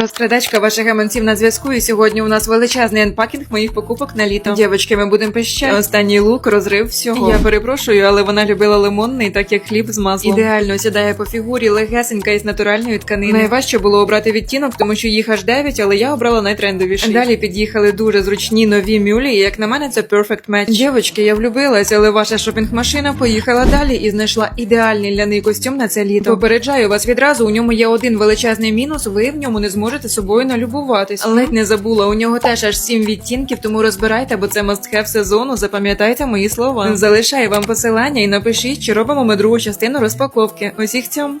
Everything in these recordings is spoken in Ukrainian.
Розкрадачка ваших гаманців на зв'язку, і сьогодні у нас величезний анпакінг моїх покупок на літо. Дівочки, ми будемо пищати. Останній лук, розрив всього. Я перепрошую, але вона любила лимонний, так як хліб з маслом. Ідеально сідає по фігурі, легесенька із натуральної тканини. Найважче було обрати відтінок, тому що їх аж 9, але я обрала найтрендовіший. Далі під'їхали дуже зручні нові мюлі, і як на мене, це perfect match. Дівочки, я влюбилась, але ваша шопінг-машина поїхала далі і знайшла ідеальний ляний костюм на це літо. Попереджаю вас відразу. У ньому є один величезний мінус. Ви в ньому не зможете собою налюбуватись. Ледь не забула. У нього теж аж сім відтінків, тому розбирайте, бо це must-have сезону. Запам'ятайте мої слова. Залишаю вам посилання і напишіть, чи робимо ми другу частину розпаковки. Усіх цьом.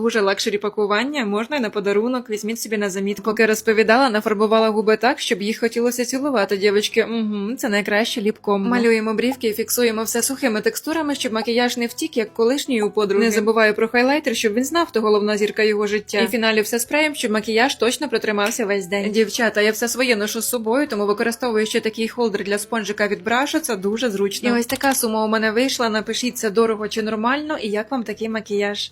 лакшері пакування. Можна на подарунок. Візьміть собі на замітку. Поки розповідала, нафарбувала губи так, щоб їх хотілося цілувати. Дівчатки, угу, це найкраще ліпком. Малюємо брівки і фіксуємо все сухими текстурами, щоб макіяж не втік, як колишній у подруги. Не забуваю про хайлайтер, щоб він знав, хто головна зірка його життя. І в фіналі все спреєм, щоб макіяж точно протримався весь день. Дівчата, я все своє ношу з собою, тому використовую ще такий холдер для спонжика від брашу. Це дуже зручно. І ось така сума у мене вийшла. Напишіть це дорого чи нормально, і як вам такий макіяж.